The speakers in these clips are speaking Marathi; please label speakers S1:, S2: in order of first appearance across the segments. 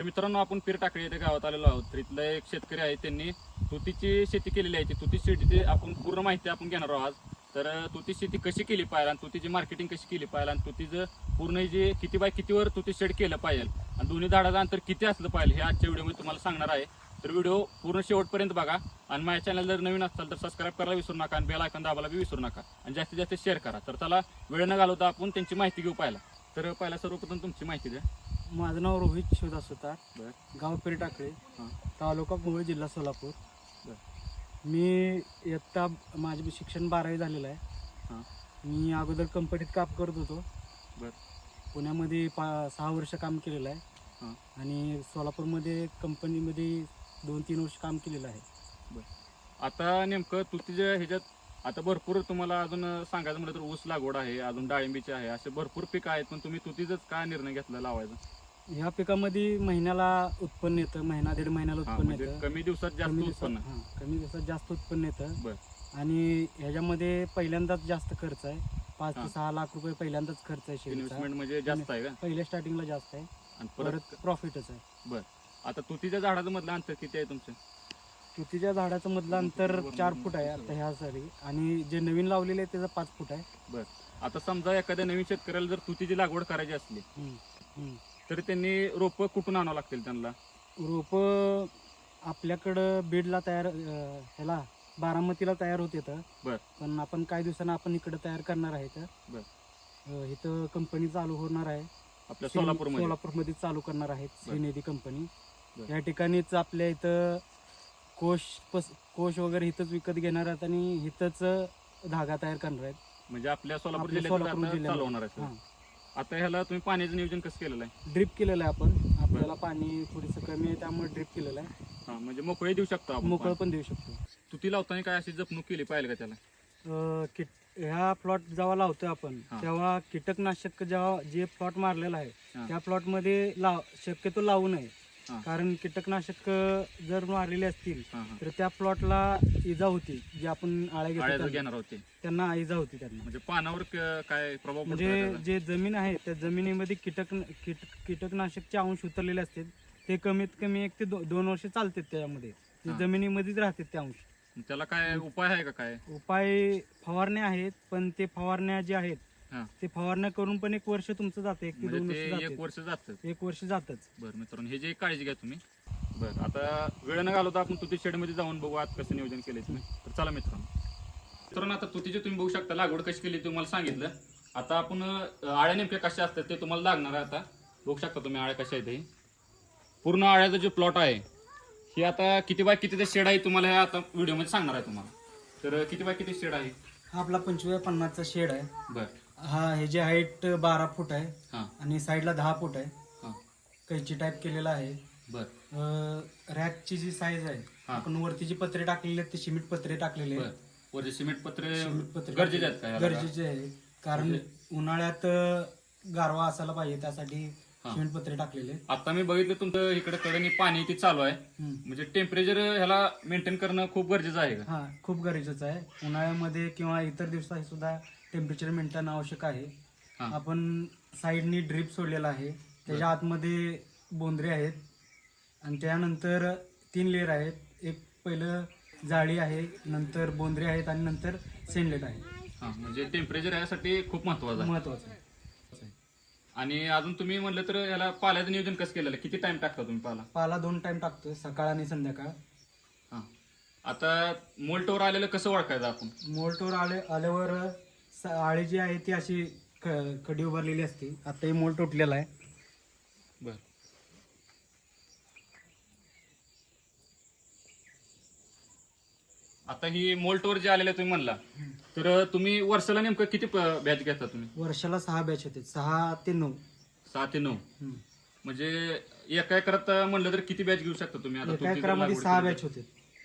S1: तर मित्रांनो आपण पीर टाकळी येथे गावात आलेलो आहोत. तर इथलं एक शेतकरी आहे त्यांनी तुतीची शेती केलेली आहे. ती तुती शेतीची आपण पूर्ण माहिती आपण घेणार आहोत आज. तर तुती शेती कशी केली पाहिजे आणि तुतीची मार्केटिंग कशी केली पाहिजे आणि तुतीचं पूर्ण जे किती बाय कितीवर तुती शेड केलं पाहिजे आणि दोन्ही झाडाचं अंतर किती असलं पाहिजे हे आजच्या व्हिडिओमध्ये तुम्हाला सांगणार आहे. तर व्हिडिओ पूर्ण शेवटपर्यंत बघा आणि माझ्या चॅनल जर नवीन असाल तर सबस्क्राईब करायला विसरू नका आणि बेल आयकॉन दाबायला बी विसरू नका आणि जास्तीत जास्त शेअर करा. तर त्याला वेळ न घालवता आपण त्यांची माहिती घेऊ पाहिला तर पहिला सर्वप्रथम तुमची माहिती द्या.
S2: माझं नाव रोहित शिवदास होता
S1: बरं.
S2: गाव पेर टाकळे.
S1: हां.
S2: तालुका मोहोळ जिल्हा सोलापूर.
S1: बरं.
S2: मी इयत्ता माझे बी शिक्षण बारावी झालेलं आहे.
S1: हां.
S2: मी अगोदर कंपनीत काम करत होतो.
S1: बरं.
S2: पुण्यामध्ये पा सहा वर्ष काम केलेलं आहे.
S1: हां.
S2: आणि सोलापूरमध्ये कंपनीमध्ये दोन तीन वर्ष काम केलेलं आहे.
S1: बरं. आता नेमकं तुतीच्या ह्याच्यात आता भरपूर तुम्हाला अजून सांगायचं म्हटलं तर ऊस लागवड आहे अजून डाळिंबीचे आहे असे भरपूर पिकं आहेत पण तुम्ही तुतीचंच काय निर्णय घेतला लावायचा?
S2: ह्या पिकामध्ये महिन्याला उत्पन्न येतं महिना दीड महिन्याला
S1: हा,
S2: उत्पन्न
S1: म्हणजे
S2: येतं.
S1: कमी दिवसात जास्त
S2: कमी
S1: उत्पन्न.
S2: दिवसात हां कमी दिवसात जास्त उत्पन्न येतं.
S1: बरं.
S2: आणि ह्याच्यामध्ये पहिल्यांदाच जास्त खर्च आहे. पाच
S1: हां.
S2: ते सहा लाख रुपये पहिल्यांदाच खर्च आहे शेतीचा.
S1: इन्व्हेस्टमेंट म्हणजे जास्त आहे का?
S2: पहिल्या स्टार्टिंगला जास्त आहे.
S1: आणि परत
S2: परत प्रॉफिटच आहे.
S1: बर. आता तुतीच्या झाडाचं मधलं अंतर किती आहे तुमचं?
S2: तुतीच्या झाडाचं मधलं अंतर चार फूट आहे आता ह्या सारी आणि जे नवीन लावलेले आहे त्याचं पाच फूट आहे.
S1: बर. आता समजा एखाद्या नवीन शेतकऱ्याला जर तुतीची लागवड करायची असली
S2: हम्म, हम्म.
S1: तर त्यांनी रोपं कुठून आणावं लागतील त्यांना?
S2: रोपं आपल्याकडं बीडला तयार अं, ह्याला बारामतीला तयार होते तर
S1: बर.
S2: पण आपण काही दिवसांना आपण इकडं तयार करणार आहे तर
S1: बर.
S2: अं, इथं कंपनी चालू होणार आहे.
S1: आपल्या सोलापूरमध्ये?
S2: सोलापूरमध्ये चालू करणार आहेत
S1: बर.
S2: श्रीनिधी कंपनी.
S1: बर.
S2: या ठिकाणीच आपल्या इथं कोश पस कोश वगैरे इथंच विकत घेणार आहेत आणि इथंच धागा तयार करणार आहेत.
S1: म्हणजे आपल्या सोलापूर
S2: आपल्या
S1: जिल्ह्यात
S2: सोलापूर
S1: आता
S2: जिल्ह्यामध्ये.
S1: चालू होणार आहे
S2: हां.
S1: आता ह्याला तुम्ही पाण्याचं नियोजन कसं केलेलं आहे
S2: ड्रिप केलेलं आहे आपण आपल्याला पाणी थोडंसं कमी आहे त्यामुळे ड्रिप केलेलं आहे
S1: हा म्हणजे मोकळे देऊ शकतो आपण
S2: मोकळं
S1: पाणी.
S2: देऊ शकतो
S1: तुती लावताना काय अशी जपणूक केली पाहिजे का त्याला
S2: अं, किट ह्या प्लॉट जेव्हा लावतोय आपण
S1: हा.
S2: तेव्हा कीटकनाशक जेव्हा जे प्लॉट मारलेला आहे. त्या प्लॉटमध्ये लाव शक्यतो लावू नये. कारण कीटकनाशक जर मारलेले असतील तर त्या प्लॉटला इजा होती जे आपण आळ्या
S1: घेणार होते.
S2: त्यांना इजा होती त्यांना.
S1: म्हणजे पानावर काय प्रभाव
S2: म्हणजे? जे जमीन आहे त्या जमिनीमध्ये कीटक कीट कीटकनाशकचे अंश उतरलेले असतात ते कमीत कमी एक ते दोन वर्ष चालतात त्याच्यामध्ये ते
S1: हा.
S2: जमिनीमध्येच राहतात ते अंश.
S1: त्याला काय उपाय आहे का काय?
S2: उपाय फवारण्या आहेत पण ते फवारण्या जे आहेत
S1: हा.
S2: ते फवारण्या करून पण एक वर्ष तुमचं जातं एक ते दोन
S1: म्हणजे
S2: वर्ष
S1: ते एक
S2: जाते
S1: वर्ष जातं.
S2: एक वर्ष जातच.
S1: बरं मित्रांनो हे जे काळजी घ्या तुम्ही. बरं आता वेळ न घालवता आपण तुती शेडमध्ये जाऊन बघू आज कसं नियोजन केलंय तुम्ही. तर चला मित्रांनो. मित्रांनो आता तुतीचे तुम्ही बघू शकता लागवड कशी केली तुम्हाला सांगितलं. आता आपण अं, आळ्या नेमक्या कशा असतात ते तुम्हाला लागणार आहे आता. बघू शकता तुम्ही आळ्या कशा आहेत हे. पूर्ण आळ्याचा जो प्लॉट आहे हे आता किती बाय कितीचं शेड आहे तुम्हाला हे आता व्हिडिओमध्ये सांगणार आहे तुम्हाला. तर किती बाय किती शेड आहे?
S2: हा आपला पंचवीस पन्नासचा शेड आहे.
S1: बरं.
S2: हा हे जे हाईट बारा फूट आहे
S1: हां.
S2: आणि साईडला दहा फूट आहे.
S1: हां.
S2: कैची टाईप केलेला आहे.
S1: बरं.
S2: रॅकची जी साईज आहे
S1: हा.
S2: आपण वरती जी पत्रे टाकलेले आहेत ते सिमेंट पत्रे टाकलेले आहेत.
S1: वरचे सिमेंट पत्रे
S2: सिमेंट पत्रे
S1: गरजेचे आहेत का ह्याला?
S2: गरजेचे आहे. कारण
S1: म्हणजे-
S2: उन्हाळ्यात अं, गारवा असायला पाहिजे त्यासाठी
S1: हा.
S2: सिमेंट पत्रे टाकलेले आहेत.
S1: आता मी बघितलं तुमचं इकडे कडेने पाणी ते चालू आहे.
S2: हम्म.
S1: म्हणजे टेम्परेचर ह्याला मेंटेन करणं खूप गरजेचं आहे का?
S2: हा खूप गरजेचं आहे. उन्हाळ्यामध्ये किंवा इतर दिवसात सुद्धा टेम्परेचर मेंटेन आवश्यक आहे.
S1: हा.
S2: आपण साईडनी ड्रीप सोडलेला आहे. त्याच्या आतमध्ये बोंदरे आहेत. आणि त्यानंतर तीन लेअर आहेत. एक पहिलं जाळी आहे नंतर बोंदरे आहेत आणि नंतर सेनलेट आहे.
S1: हा म्हणजे टेम्परेचर यासाठी खूप महत्वाचं आहे.
S2: महत्वाचं आहे.
S1: आणि अजून तुम्ही म्हणलं तर याला पाल्याचं नियोजन कसं केलेलं? आहे? किती टाइम टाकता तुम्ही पाला?
S2: पाला दोन टाइम टाकतोय सकाळ आणि संध्याकाळ.
S1: हा. आता मोल्टवर आलेलं कसं ओळखायचं आपण?
S2: मोल्टवर आले आल्यावर स- आळी जी आहे ती अशी क- कडी उभारलेली असते. आता हे मोल्ट उठलेला आहे.
S1: बर. आता ही मोल्टवर जे आलेलं तुम्ही म्हणला तर तुम्ही वर्षाला नेमकं किती बॅच घेता तुम्ही?
S2: वर्षाला सहा बॅच होते सहा ते नऊ.
S1: सहा ते नऊ.
S2: हम्म.
S1: म्हणजे एका एकरात म्हणलं तर किती बॅच घेऊ शकता तुम्ही? आता
S2: एका
S1: तुमची जर
S2: एकरामध्ये
S1: लागवड
S2: सहा
S1: केली
S2: बॅच होते?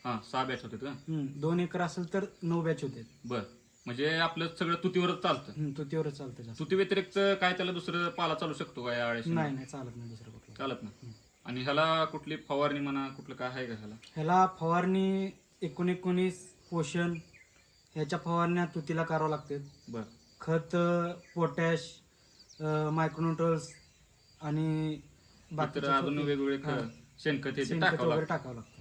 S1: हा सहा बॅच होते का?
S2: हम्म. दोन एकर असेल तर नऊ बॅच होते
S1: बर. म्हणजे आपलं सगळं तुतीवरच चालतं.
S2: हम्म, तो तेवढं चालतं जास्त.
S1: तुती व्यतिरिक्त काय त्याला दुसरं पाला चालू शकतो का या
S2: नाही नाही चालत नाही दुसरं कुठलं.
S1: चालत ना आणि ह्याला कुठली फवारणी म्हणा कुठलं काय आहे का ह्याला?
S2: ह्याला फवारणी एकूण एकोणीस पोषण ह्याच्या फवारण्या तुतीला करावं लागते.
S1: बर.
S2: खत पोटॅश मायक्रोन्युट्रल्स आणि बाकीचे
S1: इतर अजून
S2: खत-
S1: वेगवेगळे ख-
S2: हा.
S1: शेणखत हे ते
S2: शेणखत
S1: टाकावं
S2: वगैरे
S1: लागतं.
S2: टाकावं लागतं.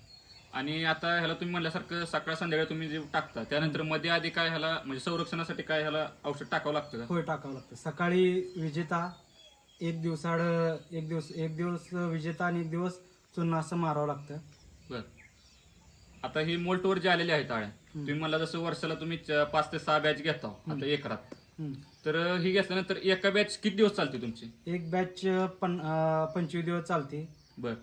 S1: आणि आता ह्याला तुम्ही म्हणल्यासारखं सकाळ संध्याकाळी तुम्ही जे टाकता त्यानंतरमध्ये आधी काय ह्याला म्हणजे संरक्षणासाठी काय ह्याला औषध टाकावं लागतं का?
S2: होय टाकावं लागतं. सकाळी विजेता एक दिवसाड एक दिवस एक दिवस विजेता आणि एक दिवस चुन्ना असं मारावं लागतं.
S1: बर. आता ही मोल्टवर जे आलेले आहेत आळ्या तुम्ही मला जसं वर्षाला तुम्ही च- पाच ते सहा बॅच घेता आता एकरात.
S2: हम्म.
S1: तर ही घेतल्यानंतर एका बॅच किती दिवस चालते तुमची?
S2: एक बॅच अं, पंचवीस दिवस चालते.
S1: बर.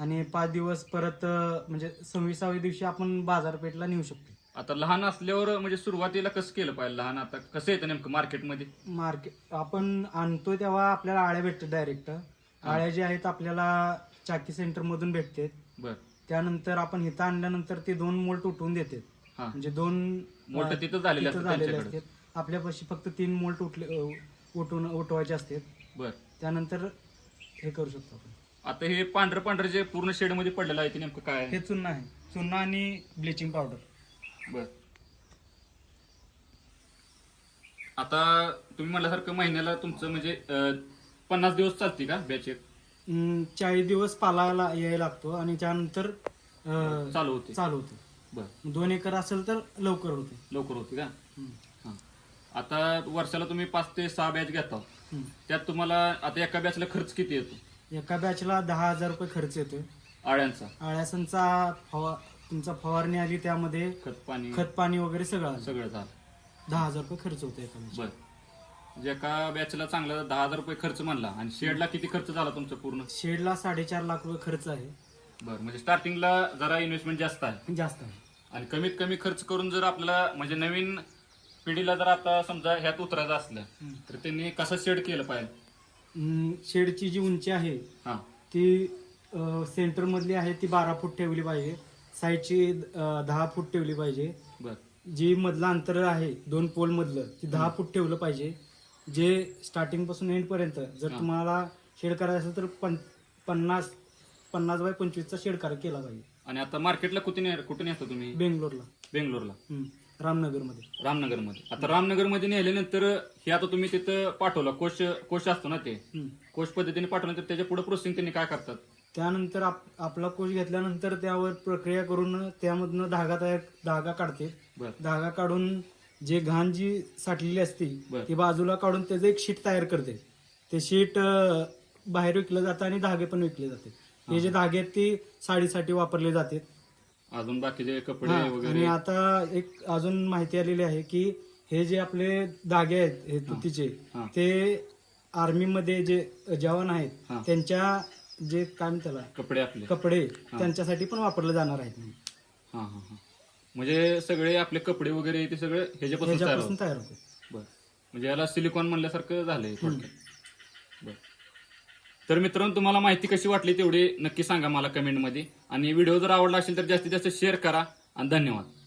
S2: आणि पाच दिवस परत अं, म्हणजे सव्वीसाव्या दिवशी आपण बाजारपेठला नेऊ शकतो.
S1: आता लहान असल्यावर म्हणजे सुरुवातीला कसं केलं पाहिजे लहान? आता कसं येतं नेमकं मार्केटमध्ये?
S2: मार्केट आपण आणतो तेव्हा आपल्याला आळ्या भेटतात डायरेक्ट आळ्या ज्या आहेत आपल्याला चाकी सेंटर मधून भेटते
S1: बर.
S2: त्यानंतर आपण इथं आणल्यानंतर ते दोन मोल्ट उठवून देतात.
S1: हा.
S2: म्हणजे दोन
S1: मोल्ट
S2: अं,
S1: तिथं झालेले
S2: तिथं
S1: असतात
S2: झालेले
S1: त्यांच्याकडे.
S2: असतात. आपल्यापाशी फक्त तीन मोल्ट उठले अं, उठवून उठवायचे असतात.
S1: बर.
S2: त्यानंतर हे करू शकतो आपण.
S1: आता हे पांढरं पांढरं जे पूर्ण शेडमध्ये पडलेलं आहे ते नेमकं काय आहे?
S2: हे चुन्ना आहे. चुन्ना आणि ब्लिचिंग पावडर
S1: बर. आता तुम्ही म्हणल्यासारखं महिन्याला तुमचं म्हणजे अं, पन्नास दिवस चालते का बॅच एक?
S2: चाळीस दिवस पालाला यायला लागतो आणि त्यानंतर अं,
S1: चालू होते.
S2: चालू होते.
S1: बर.
S2: दोन एकर असेल तर लवकर होते.
S1: लवकर होते का?
S2: हम्म.
S1: हा. आता वर्षाला तुम्ही पाच ते सहा बॅच घेता.
S2: हम्म.
S1: त्यात तुम्हाला आता एका बॅचला खर्च किती येतो?
S2: एका बॅचला दहा हजार रुपये खर्च येतोय.
S1: आळ्यांचा.
S2: आळ्यासनचा फवा तुमचा फवारणी आली त्यामध्ये
S1: खत पाणी
S2: खत पाणी वगैरे सगळं आलं.
S1: सगळं झालं.
S2: दहा हजार रुपये खर्च होतो एका बॅच
S1: बर. म्हणजे एका बॅचला चांगला दहा हजार रुपये खर्च म्हणला. आणि शेडला किती खर्च झाला तुमचा पूर्ण?
S2: शेडला साडेचार लाख रुपये खर्च आहे.
S1: बर. म्हणजे स्टार्टिंगला जरा इन्व्हेस्टमेंट जास्त आहे.
S2: जास्त आहे.
S1: आणि कमीत कमी खर्च करून जर आपल्याला म्हणजे नवीन पिढीला जर आता समजा ह्यात उतरायचं असलं. तर त्यांनी कसं शेड केलं पाहिजे?
S2: अं, शेडची जी उंची आहे
S1: हा.
S2: ती सेंटर मधली आहे ती बारा फूट ठेवली पाहिजे. साईडची अं, दहा फूट ठेवली पाहिजे.
S1: बर.
S2: जी मधलं अंतर आहे दोन पोल मधलं ती दहा फूट ठेवलं पाहिजे. जे स्टार्टिंगपासून एंड पर्यंत जर
S1: हा.
S2: तुम्हाला शेड करायचं असेल तर पन पन्नास पन्नास बाय पंचवीसचा शेड करा केला पाहिजे.
S1: आणि आता मार्केटला कुठे ने कुठे नेता तुम्ही?
S2: बेंगलोरला.
S1: बेंगलोरला.
S2: हम्म. रामनगरमध्ये.
S1: रामनगरमध्ये. आता रामनगरमध्ये नेल्यानंतर हे आता तुम्ही तिथं पाठवलं. कोश कोश असतो ना ते?
S2: हम्म.
S1: कोश पद्धतीने पाठवल्यानंतर त्याच्या पुढे प्रोसेसिंग त्यांनी काय करतात?
S2: त्यानंतर आप- आपला कोश घेतल्यानंतर त्यावर प्रक्रिया करून त्यामधनं धागा तयार धागा काढते.
S1: बर.
S2: धागा काढून जे घाण जी साठलेली असते
S1: बर.
S2: ती बाजूला काढून त्याचं एक शीट तयार करते. ते शीट अं, बाहेर विकलं जातं आणि धागे पण विकले जाते. हे जे धागे आहेत ते साडीसाठी वापरले जाते.
S1: अजून बाकीचे कपडे
S2: हा, आणि
S1: वगैरे
S2: आता एक अजून माहिती आलेली आहे की हे जे आपले धागे आहेत हे तुतीचे
S1: हा.
S2: ते आर्मीमध्ये जे जवान आहेत
S1: हा.
S2: त्यांच्या जे काय म्हणतात त्याला?
S1: कपडे आपले.
S2: कपडे त्यांच्यासाठी पण वापरले जाणार आहेत.
S1: हा हा हा. म्हणजे सगळे आपले कपडे वगैरे ते सगळे ह्याच्यापासून तयार
S2: ह्याच्यापासून
S1: होतात.
S2: तयार होते
S1: बर. म्हणजे याला सिलिकॉन म्हणल्यासारखं झालंय थोडक्यात. बर. तर मित्रांनो तुम्हाला माहिती कशी वाटली तेवढी नक्की सांगा मला कमेंटमध्ये. आणि व्हिडिओ जर आवडला असेल तर जास्तीत जास्त शेअर करा. आणि धन्यवाद.